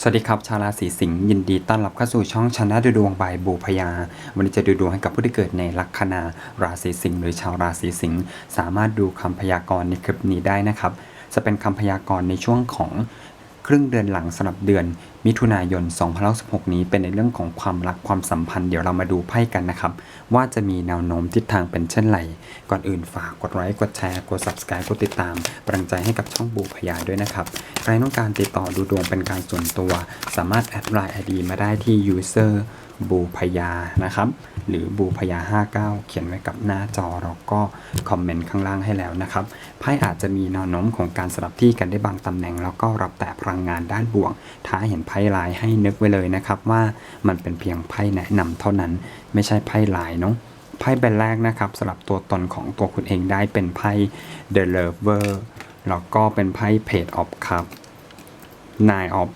สวัสดีครับ ชาวราศีสิงห์ยินดีต้อนรับเข้าสู่ช่องชนะดูดวงบายบูพยา วันนี้จะดูดวงให้กับผู้ที่เกิดในลัคนาราศีสิงห์หรือชาวราศีสิงห์สามารถดูคำพยากรณ์ในคลิปนี้ได้นะครับ จะเป็นคำพยากรณ์ในช่วงของครึ่งเดือนหลังสำหรับเดือน มิถุนายน2016นี้เป็นในเรื่องของความรักความสัมพันธ์เดี๋ยวเรามาดูไพ่กันนะครับ ว่าจะมีแนวโน้มทิศทางเป็นเช่นไร ก่อนอื่นฝากกดไลค์กดแชร์กด subscribe กดติดตามกำลังใจให้กับช่องบูพยาด้วยนะครับ ใครต้องการติดต่อดูดวงเป็นการส่วนตัว สามารถแอดไลน์ ID มาได้ที่ user บูพยานะครับ หรือบูพยา 59 เขียนไว้กับหน้าจอแล้วก็คอมเมนต์ข้างล่างให้แล้วนะครับไพ่อาจจะมีแนวโน้มของการสลับที่กันได้บางตำแหน่ง แล้วก็รับแต่พลังงานด้านบวกถ้าเห็นพ่ลายให้นึกไว้เลยนะครับว่ามันเป็นเพียงไพ่แนะนำเท่านั้น ไม่ใช่ไพ่ลายเนาะไพ่ใบแรกนะครับสำหรับตัวตนของตัวคุณเองได้เป็นไพ่ The Lover แล้วก็เป็นไพ่ Page of Cup Nine of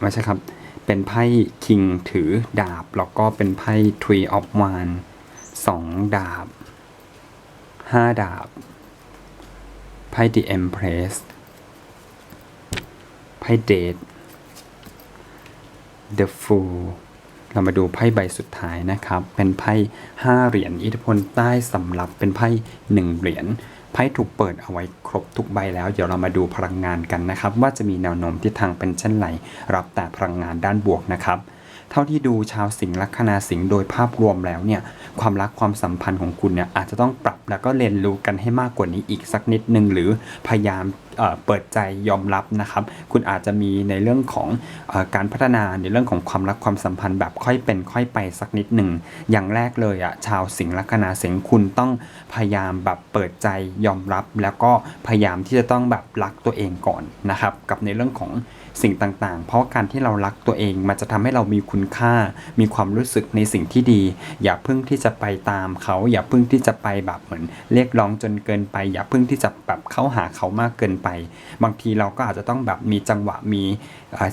ไม่ใช่ครับ เป็นไพ่คิงถือดาบ แล้วก็เป็นไพ่ Tree of Wands สองดาบห้าดาบ ไพ่ The Empress ไพ่ Date The Fool เรามาดูไพ่ใบสุดท้ายนะครับ เป็นไพ่ห้าเหรียญอิทธิพลใต้สำหรับเป็นไพ่หนึ่งเหรียญไพ่ถูกเปิดเอาไว้ครบทุกใบแล้ว เดี๋ยวเรามาดูพลังงานกันนะครับ ว่าจะมีแนวโน้มทิศทางเป็นเช่นไรรับแต่พลังงานด้านบวกนะครับเท่าที่ดูชาวสิงห์ลัคนาสิงห์โดยภาพรวมแล้วเนี่ยความรักความสัมพันธ์ของคุณเนี่ยอาจจะต้องปรับแล้วก็เรียนรู้กันให้มากกว่านี้อีกสักนิดนึงหรือพยายาม เปิดใจยอมรับนะครับ คุณอาจจะมีในเรื่องของอการพัฒนาในเรื่องของความรักความสัมพันธ์แบบค่อยเป็นค่อยไปสักนิดหนึ่ง อย่างแรกเลยอะชาวสิงห์ลัคนาสิงห์คุณต้องพยายามแบบเปิดใจยอมรับ แล้วก็พยายามที่จะต้องแบบรักตัวเองก่อนนะครับกับในเรื่องของสิ่งต่างๆ เพราะการที่เรารักตัวเองมันจะทำให้เรามีคุณค่า มีความรู้สึกในสิ่งที่ดี อย่าเพิ่งที่จะไปตามเขา อย่าเพิ่งที่จะไปแบบเหมือนเรียกร้องจนเกินไป อย่าเพิ่งที่จะแบบเข้าหาเขามากเกินไป บางทีเราก็อาจจะต้องแบบมีจังหวะมี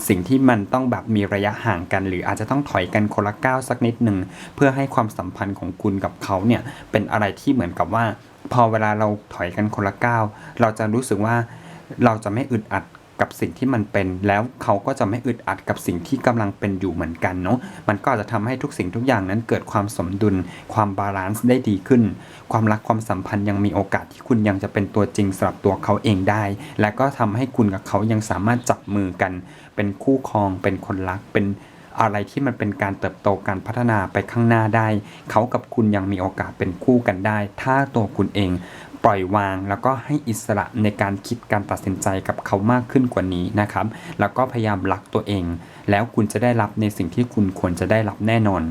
สิ่งที่มันต้องแบบมีระยะห่างกัน หรืออาจจะต้องถอยกันคนละก้าวสักนิดหนึ่งเพื่อให้ความสัมพันธ์ของคุณกับเขาเนี่ยเป็นอะไรที่เหมือนกับว่า พอเวลาเราถอยกันคนละก้าวเราจะรู้สึกว่าเราจะไม่อึดอัด กับสิ่งที่มันเป็น แล้วเขาก็จะไม่อึดอัดกับสิ่งที่กำลังเป็นอยู่เหมือนกันเนาะมันก็จจะทำให้ทุกสิ่งทุกอย่างนั้นเกิดความสมดุล ความบาลานซ์ได้ดีขึ้น ความรักความสัมพันธ์ยังมีโอกาสที่คุณยังจะเป็นตัวจริงสำหรับตัวเขาเองได้ และก็ทำให้คุณกับเขายังสามารถจับมือกัน เป็นคู่ครอง เป็นคนรักเป็นอะไรที่มันเป็นการเติบโตการพัฒนาไปข้างหน้าได้ เขากับคุณยังมีโอกาสเป็นคู่กันได้ ถ้าตัวคุณเอง ปล่อยวาง แล้วก็ให้อิสระในการคิดการตัดสินใจกับเขามากขึ้นกว่านี้นะครับ แล้วก็พยายามรักตัวเอง แล้วคุณจะได้รับในสิ่งที่คุณควรจะได้รับแน่นอน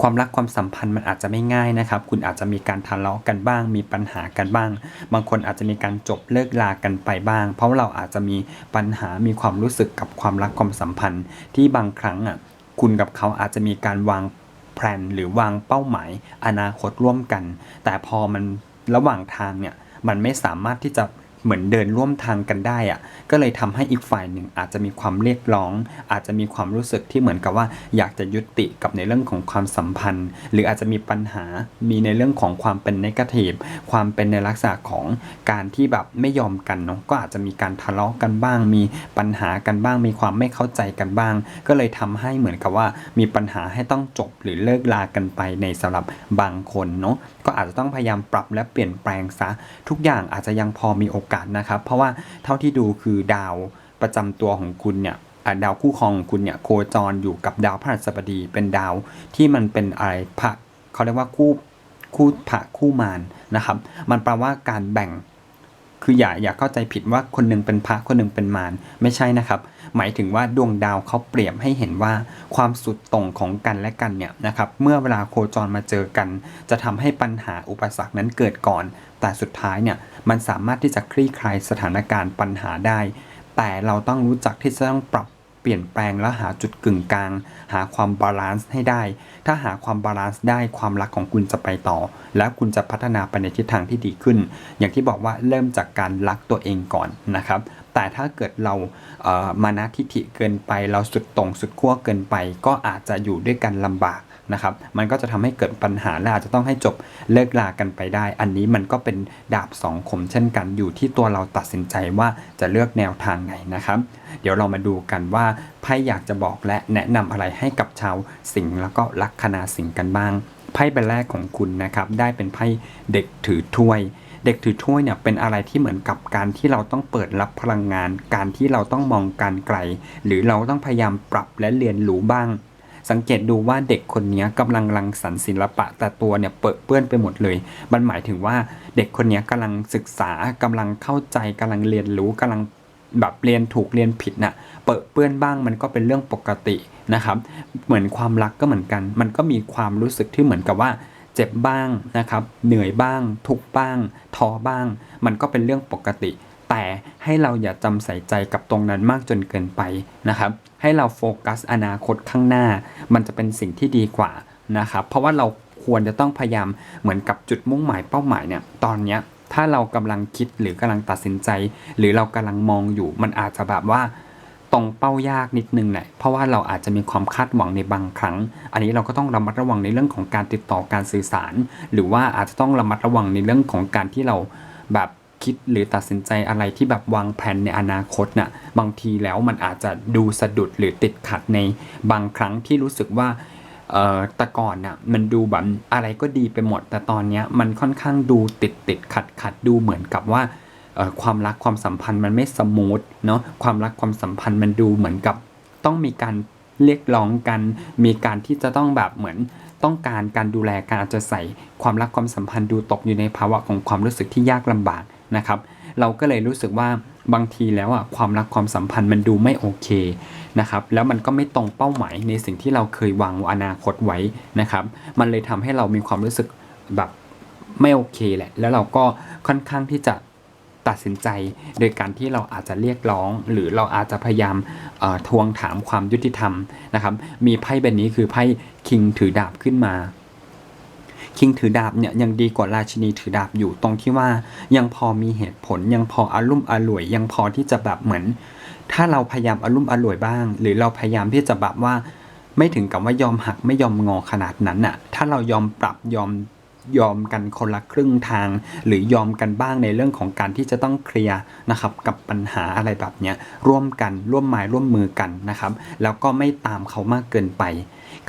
ความรักความสัมพันธ์มันอาจจะไม่ง่ายนะครับ คุณอาจจะมีการทะเลาะกันบ้าง มีปัญหากันบ้าง บางคนอาจจะมีการจบเลิกลากันไปบ้าง เพราะเราอาจจะมีปัญหา มีความรู้สึกกับความรักความสัมพันธ์ ที่บางครั้งอะ คุณกับเขาอาจจะมีการวางแผนหรือวางเป้าหมายอนาคตร่วมกัน แต่พอมัน ระหว่างทางเนี่ยมันไม่สามารถที่จะ เหมือนเดินร่วมทางกันได้อะก็เลยทำให้อีกฝ่ายหนึ่งอาจจะมีความเรียกร้อง อาจจะมีความรู้สึกที่เหมือนกับว่า อยากจะยุติกับในเรื่องของความสัมพันธ์ หรืออาจจะมีปัญหามีในเรื่องของความเป็นนกาทีฟความเป็นในลักษณะของการที่แบบไม่ยอมกันเนาะก็อาจจะมีการทะเลาะกันบ้าง มีปัญหากันบ้าง มีความไม่เข้าใจกันบ้าง ก็เลยทำให้เหมือนกับว่า มีปัญหาให้ต้องจบหรือเลิกลากันไปในสำหรับบางคนเนาะก็อาจจะต้องพยายามปรับและเปลี่ยนแปลงซะทุกอย่างอาจจะยังพอมีโอกาสนะครับ เพราะว่าเท่าที่ดูคือดาวประจำตัวของคุณเนี่ยดาวคู่ครองของคุณเนี่ยโคจรอยู่กับดาวพฤหัสบดี เป็นดาวที่มันเป็นอะไรพระเขาเรียกว่าคู่คู่พระคู่มารนะครับ มันแปลว่าการแบ่ง คืออย่าอย่าเข้าใจผิดว่าคนหนึ่งเป็นพระคนหนึ่งเป็นมารไม่ใช่นะครับ หมายถึงว่าดวงดาวเขาเปรียบให้เห็นว่าความสุดตรงของกันและกันเนี่ยนะครับเมื่อเวลาโคจรมาเจอกัน จะทำให้ปัญหาอุปสรรคนั้นเกิดก่อน แต่สุดท้ายเนี่ยมันสามารถที่จะคลี่คลายสถานการณ์ปัญหาได้ แต่เราต้องรู้จักที่จะต้องปรับ เปลี่ยนแปลงและหาจุดกึ่งกลาง หาความบาลานซ์ให้ได้ ถ้าหาความบาลานซ์ได้ความรักของคุณจะไปต่อ และคุณจะพัฒนาไปในทิศทางที่ดีขึ้น อย่างที่บอกว่าเริ่มจากการรักตัวเองก่อนนะครับแต่ถ้าเกิดเราเมานะทิฐิเกินไป เราสุดตรงสุดขั้วเกินไป ก็อาจจะอยู่ด้วยกันลำบาก นะครับ มันก็จะทำให้เกิดปัญหาและอาจจะต้องให้จบเลิกลากันไปได้ อันนี้มันก็เป็นดาบสองคมเช่นกันอยู่ที่ตัวเราตัดสินใจว่าจะเลือกแนวทางไหนนะครับ เดี๋ยวเรามาดูกันว่าไพ่อยากจะบอกและแนะนำอะไรให้กับชาวสิงห์แล้วก็ลัคนาสิงห์กันบ้างไพ่ใบแรกของคุณนะครับได้เป็นไพ่เด็กถือถ้วยเด็กถือถ้วยเนี่ยเป็นอะไรที่เหมือนกับการที่เราต้องเปิดรับพลังงาน การที่เราต้องมองการไกล หรือเราต้องพยายามปรับและเรียนรู้บ้าง สังเกตดูว่าเด็กคนนี้กำลังรังสรรค์ศิลปะ แต่ตัวเนี่ยเปื้อนเปื้อนไปหมดเลย มันหมายถึงว่าเด็กคนนี้กำลังศึกษากำลังเข้าใจกำลังเรียนรู้กำลังแบบเรียนถูกเรียนผิดน่ะเปิดเปื้อนบ้างมันก็เป็นเรื่องปกตินะครับ เหมือนความรักก็เหมือนกัน มันก็มีความรู้สึกที่เหมือนกับว่าเจ็บบ้างนะครับ เหนื่อยบ้าง ทุกบ้าง ท้อบ้าง มันก็เป็นเรื่องปกติ แต่ให้เราอย่าจำใส่ใจกับตรงนั้นมากจนเกินไปนะครับ ให้เราโฟกัสอนาคตข้างหน้า มันจะเป็นสิ่งที่ดีกว่านะครับ เพราะว่าเราควรจะต้องพยายามเหมือนกับจุดมุ่งหมายเป้าหมายเนี่ย ตอนเนี้ยถ้าเรากำลังคิดหรือกำลังตัดสินใจ หรือเรากำลังมองอยู่ มันอาจจะแบบว่าตรงเป้ายากนิดนึงแหละเพราะว่าเราอาจจะมีความคาดหวังในบางครั้ง อันนี้เราก็ต้องระมัดระวังในเรื่องของการติดต่อการสื่อสาร หรือว่าอาจจะต้องระมัดระวังในเรื่องของการที่เราแบบ คิดหรือตัดสินใจอะไรที่แบบวางแผนในอนาคตน่ะบางทีแล้วมันอาจจะดูสะดุดหรือติดขัดในบางครั้งที่รู้สึกว่าเอ่อแต่ก่อนน่ะมันดูแบบอะไรก็ดีไปหมด แต่ตอนเนี้ยมันค่อนข้างดูติดติดขัดขัดดูเหมือนกับว่าเอ่อความรักความสัมพันธ์มันไม่สมูทเนาะความรักความสัมพันธ์มันดูเหมือนกับต้องมีการเรียกร้องกัน มีการที่จะต้องแบบเหมือนต้องการการดูแลการอาจจะใส่ความรักความสัมพันธ์ดูตกอยู่ในภาวะของความรู้สึกที่ยากลำบาก นะครับ เราก็เลยรู้สึกว่าบางทีแล้วอะความรักความสัมพันธ์มันดูไม่โอเคนะครับ แล้วมันก็ไม่ตรงเป้าหมายในสิ่งที่เราเคยวางอนาคตไว้นะครับ มันเลยทำให้เรามีความรู้สึกแบบไม่โอเคแหละ แล้วเราก็ค่อนข้างที่จะตัดสินใจ โดยการที่เราอาจจะเรียกร้อง หรือเราอาจจะพยายามทวงถามความยุติธรรมนะครับ มีไพ่ใบนี้คือไพ่คิงถือดาบขึ้นมา คิงถือดาบเนี่ยยังดีกว่าราชินีถือดาบอยู่ตรงที่ว่ายังพอมีเหตุผลยังพออารุ่มอร่วย ยังพอที่จะแบบเหมือน ถ้าเราพยายามอารุ่มอร่วยบ้าง หรือเราพยายามที่จะแบบว่า ไม่ถึงกับว่ายอมหักไม่ยอมงอขนาดนั้นน่ะ ถ้าเรายอมปรับยอม ยอมกันคนละครึ่งทาง หรือยอมกันบ้างในเรื่องของการที่จะต้องเคลียร์นะครับกับปัญหาอะไรแบบเนี้ยร่วมกันร่วมไม้ร่วมมือกันนะครับ แล้วก็ไม่ตามเขามากเกินไป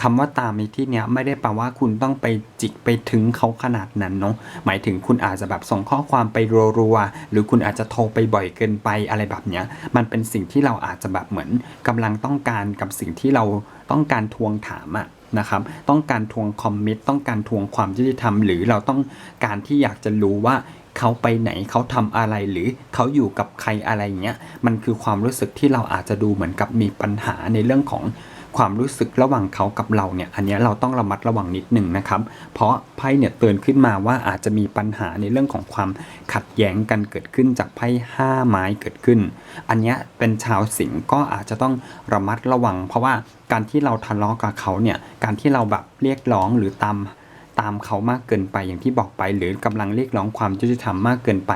คำว่าตามในที่เนี้ยไม่ได้แปลว่าคุณต้องไปจิกไปถึงเขาขนาดนั้นเนาะหมายถึงคุณอาจจะแบบส่งข้อความไปรัวๆหรือคุณอาจจะโทรไปบ่อยเกินไปอะไรแบบเนี้ยมันเป็นสิ่งที่เราอาจจะแบบเหมือนกำลังต้องการกับสิ่งที่เราต้องการทวงถามอะ นะครับต้องการทวงคอมมิตต้องการทวงความยุติธรรม หรือเราต้องการที่อยากจะรู้ว่าเขาไปไหนเขาทำอะไรหรือเขาอยู่กับใครอะไรเงี้ยมันคือความรู้สึกที่เราอาจจะดูเหมือนกับมีปัญหาในเรื่องของ ความรู้สึกระหว่างเขากับเราเนี่ยอันนี้เราต้องระมัดระวังนิดหนึ่งนะครับ เพราะไพ่เนี่ยเตือนขึ้นมาว่าอาจจะมีปัญหาในเรื่องของความขัดแย้งกันเกิดขึ้นจากไพ่ห้าไม้เกิดขึ้น อันนี้เป็นชาวสิงห์ก็อาจจะต้องระมัดระวัง เพราะว่าการที่เราทะเลาะกับเขาเนี่ยการที่เราแบบเรียกร้องหรือตามตามเขามากเกินไปอย่างที่บอกไป หรือกำลังเรียกร้องความยุติธรรมมากเกินไป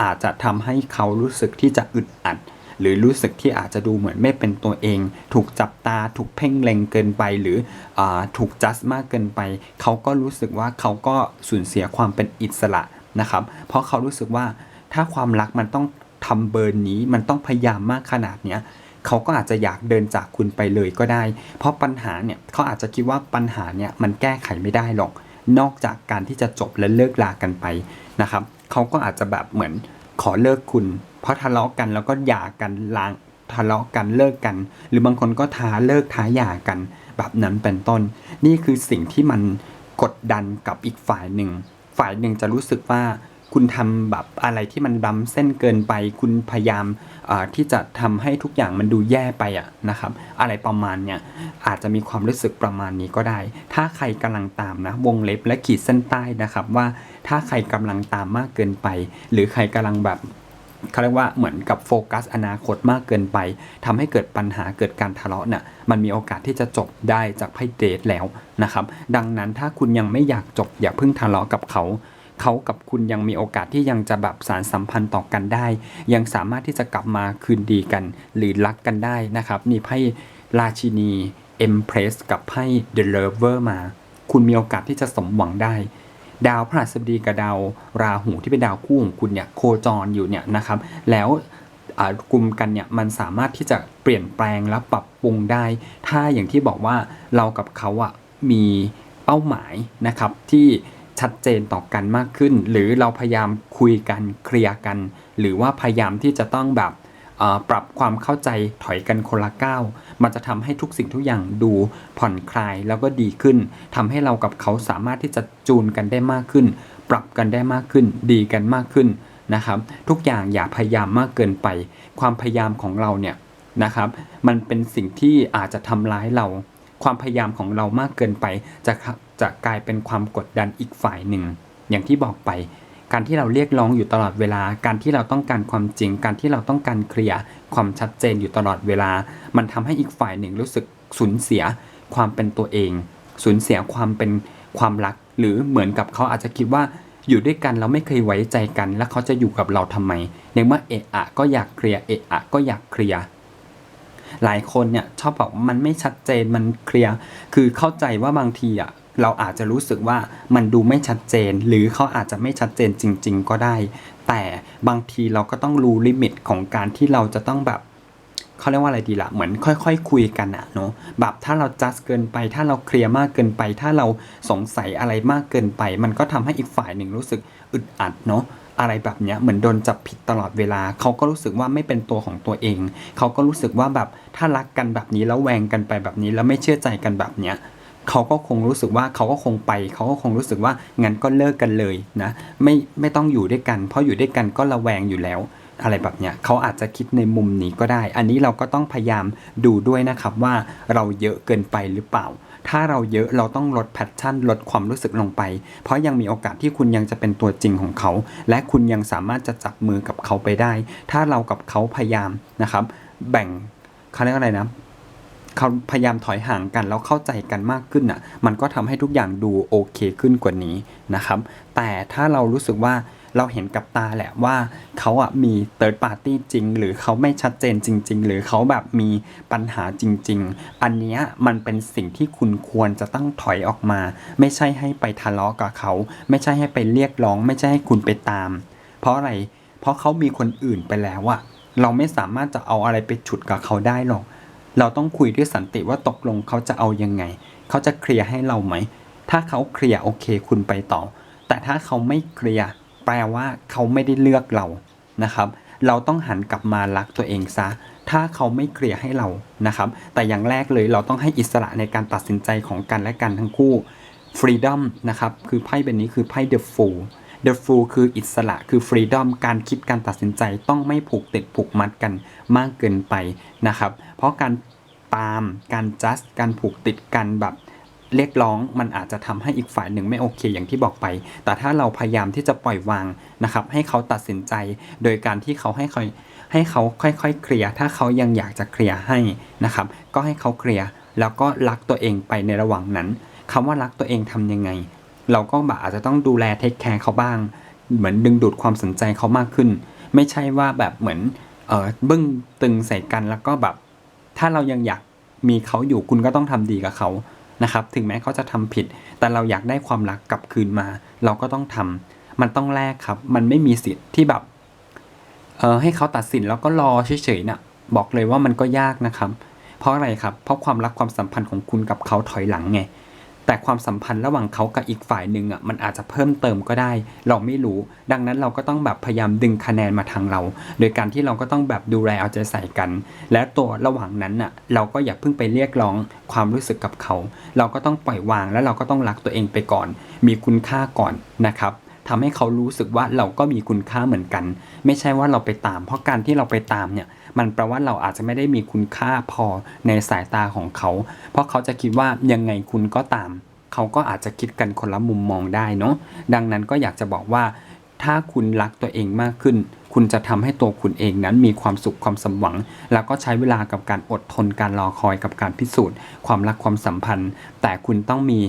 อาจจะทำให้เขารู้สึกที่จะอึดอัด หรือรู้สึกที่อาจจะดูเหมือนไม่เป็นตัวเอง ถูกจับตาถูกเพ่งเล็งเกินไป หรืออถูกจัดมากเกินไป เขาก็รู้สึกว่าเขาก็สูญเสียความเป็นอิสระนะครับ เพราะเขารู้สึกว่าถ้าความรักมันต้องทำเบอร์นี้มันต้องพยายามมากขนาดเนี้ยเขาก็อาจจะอยากเดินจากคุณไปเลยก็ได้ เพราะปัญหาเนี่ยเขาอาจจะคิดว่าปัญหาเนี่ยมันแก้ไขไม่ได้หรอก นอกจากการที่จะจบและเลิกลากันไปนะครับ เขาก็อาจจะแบบเหมือน ขอเลิกคุณ เพราะทะเลาะกันแล้วก็หย่ากันล้างทะเลาะกันเลิกกัน หรือบางคนก็ท้าเลิกท้าหย่ากัน แบบนั้นเป็นต้น นี่คือสิ่งที่มันกดดันกับอีกฝ่ายหนึ่ง ฝ่ายหนึ่งจะรู้สึกว่า คุณทำแบบอะไรที่มันล้ำเส้นเกินไป คุณพยายามที่จะทำให้ทุกอย่างมันดูแย่ไปอะนะครับ อะไรประมาณเนี้ยอาจจะมีความรู้สึกประมาณนี้ก็ได้ ถ้าใครกำลังตามนะวงเล็บและขีดเส้นใต้นะครับว่าถ้าใครกำลังตามมากเกินไป หรือใครกำลังแบบเขาเรียกว่าเหมือนกับโฟกัสอนาคตมากเกินไปทำให้เกิดปัญหาเกิดการทะเลาะน่ะมันมีโอกาสที่จะจบได้จากไพ่เดทแล้วนะครับ ดังนั้นถ้าคุณยังไม่อยากจบอย่าเพิ่งทะเลาะกับเขา เขากับคุณยังมีโอกาสที่ยังจะแบบสารสัมพันธ์ต่อกันได้ ยังสามารถที่จะกลับมาคืนดีกัน หรือรักกันได้นะครับมีไพ่ราชินี Empress กับไพ่ The Lover มา คุณมีโอกาสที่จะสมหวังได้ ดาวพฤหัสบดีกับดาวราหูที่เป็นดาวคู่ของคุณเนี่ยโคจรอยู่เนี่ยนะครับ แล้วกลุ่มกันเนี่ยมันสามารถที่จะเปลี่ยนแปลงและปรับปรุงได้ ถ้าอย่างที่บอกว่าเรากับเขาอะมีเป้าหมายนะครับที่ ชัดเจนต่อกันมากขึ้น หรือเราพยายามคุยกันเคลียร์กัน หรือว่าพยายามที่จะต้องแบบปรับความเข้าใจถอยกันคนละก้าวมันจะทำให้ทุกสิ่งทุกอย่างดูผ่อนคลายแล้วก็ดีขึ้นทำให้เรากับเขาสามารถที่จะจูนกันได้มากขึ้น ปรับกันได้มากขึ้น ดีกันมากขึ้นนะครับทุกอย่างอย่าพยายามมากเกินไป ความพยายามของเราเนี่ยนะครับมันเป็นสิ่งที่อาจจะทำร้ายเรา ความพยายามของเรามากเกินไปจะ จะกลายเป็นความกดดันอีกฝ่ายหนึ่ง อย่างที่บอกไป การที่เราเรียกร้องอยู่ตลอดเวลา การที่เราต้องการความจริง การที่เราต้องการเคลียร์ความชัดเจนอยู่ตลอดเวลา มันทำให้อีกฝ่ายหนึ่งรู้สึกสูญเสียความเป็นตัวเอง สูญเสียความเป็นความรัก หรือเหมือนกับเขาอาจจะคิดว่าอยู่ด้วยกันเราไม่เคยไว้ใจกัน แล้วเขาจะอยู่กับเราทำไม ในเมื่อเอะอะก็อยากเคลียร์เอะอะก็อยากเคลียร์หลายคนเนี่ยชอบบอกมันไม่ชัดเจนมันเคลียร์คือเข้าใจว่าบางทีอะ เราอาจจะรู้สึกว่ามันดูไม่ชัดเจน หรือเขาอาจจะไม่ชัดเจนจริง ๆ ก็ได้ แต่บางทีเราก็ต้องรู้ลิมิตของการที่เราจะต้องแบบเขาเรียกว่าอะไรดีละเหมือนค่อยๆคคุยกันอะเนาะแบบถ้าเราจัดเกินไป ถ้าเราเคลียร์มากเกินไป ถ้าเราสงสัยอะไรมากเกินไป มันก็ทำให้อีกฝ่ายหนึ่งรู้สึกอึดอัดเนาะอะไรแบบเนี้ยเหมือนโดนจับผิดตลอดเวลา เขาก็รู้สึกว่าไม่เป็นตัวของตัวเอง เขาก็รู้สึกว่าแบบถ้ารักกันแบบนี้แล้วแวงกันไปแบบนี้แล้วไม่เชื่อใจกันแบบเนี้ย เขาก็คงรู้สึกว่าเขาก็คงไป เขาก็คงรู้สึกว่างั้นก็เลิกกันเลยนะไม่ไม่ต้องอยู่ด้วยกัน เพราะอยู่ด้วยกันก็ระแวงอยู่แล้ว อะไรแบบเนี้ยเขาอาจจะคิดในมุมนี้ก็ได้ อันนี้เราก็ต้องพยายามดูด้วยนะครับว่าเราเยอะเกินไปหรือเปล่า ถ้าเราเยอะเราต้องลดแพชชั่น ลดความรู้สึกลงไป เพราะยังมีโอกาสที่คุณยังจะเป็นตัวจริงของเขา และคุณยังสามารถจะจับมือกับเขาไปได้ ถ้าเรากับเขาพยายามนะครับ แบ่งเขาเรียกอะไรนะ เขาพยายามถอยห่างกันแล้วเข้าใจกันมากขึ้นอะ มันก็ทำให้ทุกอย่างดูโอเคขึ้นกว่านี้นะครับ แต่ถ้าเรารู้สึกว่าเราเห็นกับตาแหละว่าเขาอะมีเติร์ดปาร์ตี้จริง หรือเขาไม่ชัดเจนจริง ๆ หรือเขาแบบมีปัญหาจริง ๆ อันเนี้ยมันเป็นสิ่งที่คุณควรจะต้องถอยออกมา ไม่ใช่ให้ไปทะเลาะกับเขา ไม่ใช่ให้ไปเรียกร้อง ไม่ใช่ให้คุณไปตาม เพราะอะไร เพราะเขามีคนอื่นไปแล้วอะเราไม่สามารถจะเอาอะไรไปฉุดกับเขาได้หรอก เราต้องคุยด้วยสันติว่าตกลงเขาจะเอายังไง เขาจะเคลียร์ให้เราไหม ถ้าเขาเคลียร์โอเคคุณไปต่อ แต่ถ้าเขาไม่เคลียร์แปลว่าเขาไม่ได้เลือกเรานะครับ เราต้องหันกลับมารักตัวเองซะ ถ้าเขาไม่เคลียร์ให้เรานะครับ แต่อย่างแรกเลยเราต้องให้อิสระในการตัดสินใจของกันและกันทั้งคู่ freedom นะครับ คือไพ่ใบนี้คือไพ่ the fool the fool คืออิสระคือ freedom การคิดการตัดสินใจต้องไม่ผูกติดผูกมัดกันมากเกินไปนะครับ เพราะการ ตาม การ just การผูกติดกันแบบเรียกร้องมันอาจจะทำให้อีกฝ่ายหนึ่งไม่โอเคอย่างที่บอกไป แต่ถ้าเราพยายามที่จะปล่อยวางนะครับ ให้เขาตัดสินใจ โดยการที่เขาให้ค่อยให้เขาค่อยๆเคลียร์ถ้าเขายังอยากจะเคลียร์ให้นะครับ ก็ให้เขาเคลียร์แล้วก็รักตัวเองไปในระหว่างนั้นคำว่ารักตัวเองทำยังไง เราก็แบบอาจจะต้องดูแลเทคแคร์เขาบ้าง เหมือนดึงดูดความสนใจเขามากขึ้น ไม่ใช่ว่าแบบเหมือนเออบึ้งตึงใส่กันแล้วก็แบบ ถ้าเรายังอยากมีเขาอยู่คุณก็ต้องทำดีกับเขานะครับ ถึงแม้เขาจะทำผิด แต่เราอยากได้ความรักกลับคืนมา เราก็ต้องทำมันต้องแลกครับ มันไม่มีสิทธิ์ที่แบบเออให้เขาตัดสินแล้วก็รอเฉยๆน่ะ บอกเลยว่ามันก็ยากนะครับ เพราะอะไรครับ เพราะความรักความสัมพันธ์ของคุณกับเขาถอยหลังไง แต่ความสัมพันธ์ระหว่างเขากับอีกฝ่ายหนึ่งอะมันอาจจะเพิ่มเติมก็ได้ เราไม่รู้ ดังนั้นเราก็ต้องแบบพยายามดึงคะแนนมาทางเรา โดยการที่เราก็ต้องแบบดูแลเอาใจใส่กัน และตัวระหว่างนั้นอะเราก็อย่าเพิ่งไปเรียกร้องความรู้สึกกับเขา เราก็ต้องปล่อยวางแล้วเราก็ต้องรักตัวเองไปก่อน มีคุณค่าก่อนนะครับ ทำให้เขารู้สึกว่าเราก็มีคุณค่าเหมือนกัน ไม่ใช่ว่าเราไปตาม เพราะการที่เราไปตามเนี่ยมันแปลว่าเราอาจจะไม่ได้มีคุณค่าพอในสายตาของเขา เพราะเขาจะคิดว่ายังไงคุณก็ตาม เขาก็อาจจะคิดกันคนละมุมมองได้เนาะดังนั้นก็อยากจะบอกว่า ถ้าคุณรักตัวเองมากขึ้น คุณจะทำให้ตัวคุณเองนั้นมีความสุขความสมหวัง แล้วก็ใช้เวลากับการอดทนการรอคอยกับการพิสูจน์ ความรักความสัมพันธ์ แต่คุณต้องมี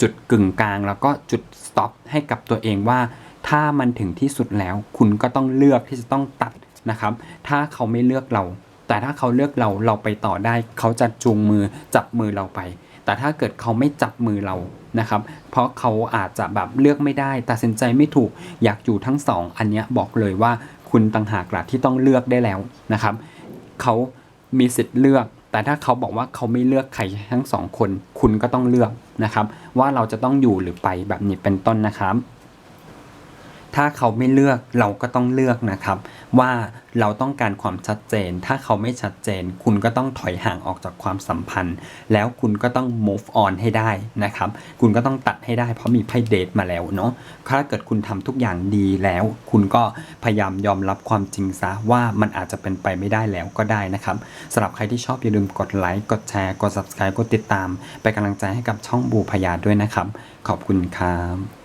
จุดกึ่งกลาง แล้วก็จุด stop ให้กับตัวเองว่า ถ้ามันถึงที่สุดแล้ว คุณก็ต้องเลือกที่จะต้องตัดนะครับ ถ้าเขาไม่เลือกเรา แต่ถ้าเขาเลือกเราเราไปต่อได้ เขาจะจูงมือจับมือเราไป แต่ถ้าเกิดเขาไม่จับมือเรานะครับ เพราะเขาอาจจะแบบเลือกไม่ได้ ตัดสินใจไม่ถูกอยากอยู่ทั้งสองอันนี้บอกเลยว่าคุณต่างหากละที่ต้องเลือกได้แล้วนะครับ เขามีสิทธิ์เลือก แต่ถ้าเขาบอกว่าเขาไม่เลือกใครทั้งสองคน คุณก็ต้องเลือกนะครับ ว่าเราจะต้องอยู่หรือไปแบบนี้เป็นต้นนะครับ ถ้าเขาไม่เลือกเราก็ต้องเลือกนะครับ ว่าเราต้องการความชัดเจน ถ้าเขาไม่ชัดเจน คุณก็ต้องถอยห่างออกจากความสัมพันธ์ แล้วคุณก็ต้อง move on ให้ได้นะครับ คุณก็ต้องตัดให้ได้เพราะมีไพ่เดทมาแล้วเนาะ ถ้าเกิดคุณทำทุกอย่างดีแล้ว คุณก็พยายามยอมรับความจริงซะว่ามันอาจจะเป็นไปไม่ได้แล้วก็ได้นะครับสำหรับใครที่ชอบอย่าลืมกดไลค์กดแชร์กด subscribe กดติดตาม ไปนกำลังใจให้กับช่องบูพยาด้วยนะครับ ขอบคุณครับ